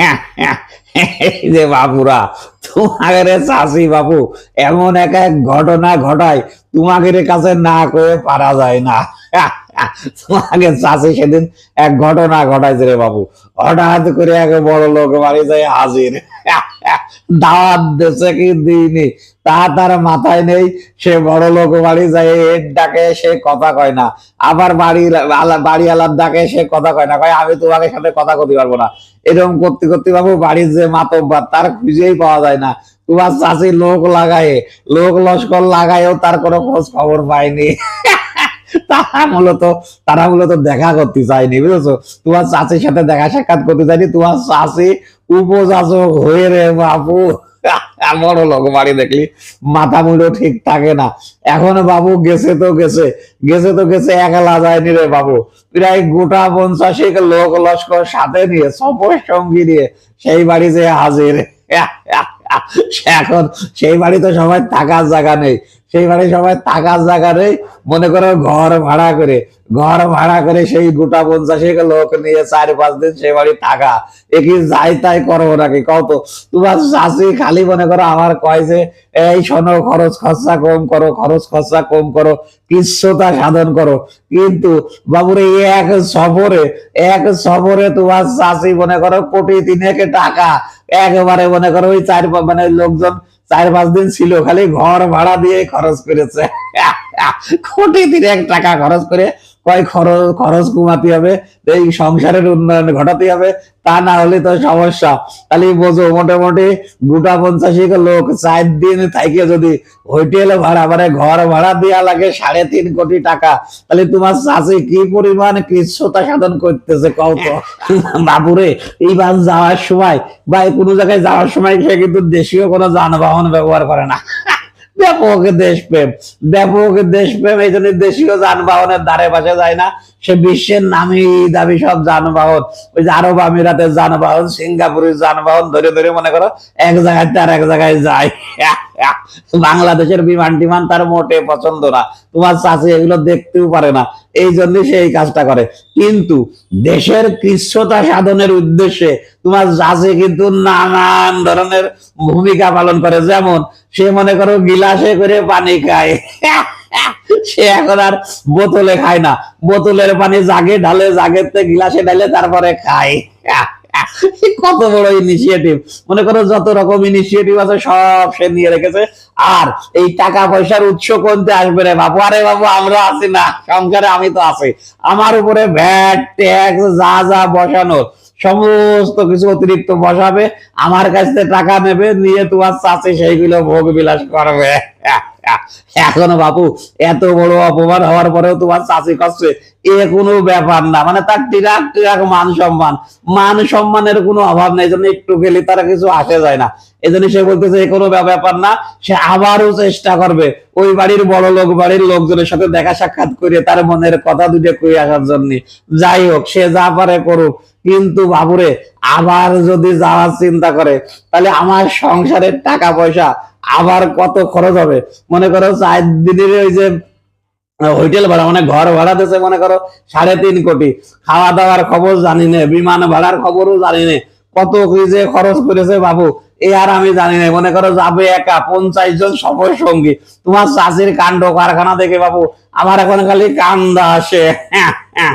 যে তোমাকে তোমাদের চাষি বাবু এমন এক এক ঘটনা ঘটায় তোমাদের কাছে না করে পারা যায় না। তোমাকে চাষি সেদিন এক ঘটনা ঘটাইছে রে বাবু হঠাৎ করে এক বড় লোক বাড়ি যায় হাজির। দাওয়াত দেশে কি দিইনি? তা তার মাথায় নেই। সে বড় লোক বাড়ি যায় এর ডাকে, সে কথা কয় না। আবার বাড়ি বাড়ি আলার ডাকে, সে কথা কয় না। কয়, আমি তোমাকে সাথে কথা করতে পারব না। এরকম করতে করতে বাবু বাড়ির যে মাতব্বার, তার খুঁজেই পাওয়া যায় না। তোমার চাষি লোক লাগায়, লোক লস্কর লাগায়ও তার কোনো খোঁজ খবর পায়নি। তারা মূলত তারা মূলত দেখা করতে চায়নি, বুঝেছ? তোমার চাষির সাথে দেখা সাক্ষাৎ করতে চাইনি তোমার চাষি উপযাচক হয়ে রে বাবু। বড় লোক বাড়ি দেখলি, মাথা মুড়ো ঠিক থাকে না। এখন বাবু গেছে তো গেছে গেছে তো গেছে, একলা যায়নি রে বাবু। প্রায় গোটা পঞ্চাশেক লোক লস্কর সাথে নিয়ে সফর সঙ্গী নিয়ে সেই বাড়ি যে হাজির। এখন সেই বাড়িতে সবাই থাকার জায়গা নেই। সেই বাড়ি সবাই থাকার জায়গা নেই মনে করো ঘর ভাড়া করে, ঘর ভাড়া করে সেই গোটা পঞ্চাশেক লোক নিয়ে চার পাঁচ দিন সেই বাড়ি থাকা। এ কি যাই তাই করব নাকি? কত তোমার চাষি খালি মনে করো আমার কয় যে, এই শোনো, খরচ খরচা কম করো, খরচ খরচা কম করো কৃষ্ণতা সাধন করো। কিন্তু বাবুরে, এক সফরে এক সফরে তোমার চাষি মনে করো কোটি তিনেক টাকা, একবারে মনে করো ওই চার মানে লোকজন চার পাঁচ দিন ছিল, খালি ঘর ভাড়া দিয়ে খরচ করেছে। কোটি এক টাকা খরচ করে কয় খরচ খরচ কমাতে হবে এই সংসারের উন্নয়ন ঘটাতে হবে তা না হলে তো সমস্যা। তাহলে বোঝো মোটামুটি গোটা পঞ্চাশি লোক চার দিন থাকে যদি হোটেল ভাড়া মানে ঘর ভাড়া দেওয়া লাগে সাড়ে তিন কোটি টাকা তাহলে তোমার চাষি কি পরিমাণ কৃষ্ণতা সাধন করতেছে কও তো? বাবুরে এইবার যাওয়ার সময় বা কোনো জায়গায় যাওয়ার সময় সে কিন্তু দেশীয় কোনো যানবাহন ব্যবহার করে না। ব্যাপক দেশপ্রেম ব্যাপক দেশপ্রেম, এই জন্য দেশীয় যানবাহনের ধারে পাশে যায় না। সে বিশ্বের নামি দাবি সব যানবাহন। ওই যে আরব আমিরাতের যানবাহন, সিঙ্গাপুরের যানবাহন, ধরে ধরে মনে করো এক জায়গায় তার এক জায়গায় যায়। বাংলাদেশের বিমান টিমান তার মোটে পছন্দ না। তোমার চাষি এগুলো দেখতেও পারে না। এই জন্য সে এই কাজটা করে। কিন্তু দেশের কৃষ্ণতা সাধনের উদ্দেশ্যে তোমার চাষি কিন্তু নানান ধরনের ভূমিকা পালন করে। যেমন সে মনে করো গিলাসে করে পানি খায়। সে এখন আর বোতলে খায় না। বোতলের পানি জাগে ঢালে থেকে গিলাসে ঢালে তারপরে খায়। কত বড় ইনিশিয়েটিভ মনে করো যত রকম ইনিশিয়েটিভ আছে, সব সে নিয়ে রেখেছে। আর এই টাকা পয়সার উৎস কোনতে আসবে রে বাবু আরে বাবু আমরা আছি না। সংসারে আমি তো আছি। আমার উপরে ভ্যাট ট্যাক্স যা যা বসানোর সমস্ত কিছু অতিরিক্ত বসাবে। আমার কাছ থেকে টাকা নেবে, নিয়ে তোমার চাষে সেইগুলো ভোগ বিলাস করবে। এখনও বাপু, এত বড় অপমান হওয়ার পরেও তোমার চাষি করছে এ কোনো ব্যাপার না। মানে তার টিরাক টিরাক মান সম্মান। মান সম্মানের কোনো অভাব নেই জন্য একটু গেলে তারা কিছু আসে যায় না। এই জন্য সে বলতেছে, এ কোনো ব্যাপার না, সে আবারও চেষ্টা করবে। ওই বাড়ির বড় লোক, বাড়ির লোকজনের সাথে দেখা সাক্ষাৎ করে তার মনের কথা দুটো কই আসার জন্য। যাই হোক, সে যা পারে করুক। কিন্তু বাবুরে, আবার যদি যাওয়ার চিন্তা করে, তাহলে আমার সংসারের টাকা পয়সা আবার কত খরচ হবে? মনে করো চার দিনের ওই যে হোটেল ভাড়া মানে ঘর ভাড়া দিয়েছে মনে করো সাড়ে তিন কোটি। খাওয়া দাওয়ার খবর জানি না, বিমান ভাড়ার খবরও জানি না। কত কি যে খরচ করেছে বাবু, এ আর আমি জানি না। মনে করো যাবে একা পঞ্চাশ জন সফর সঙ্গী। তোমার চাষির কাণ্ড কারখানা দেখে বাবু, আমার এখন খালি কান্দা আসে।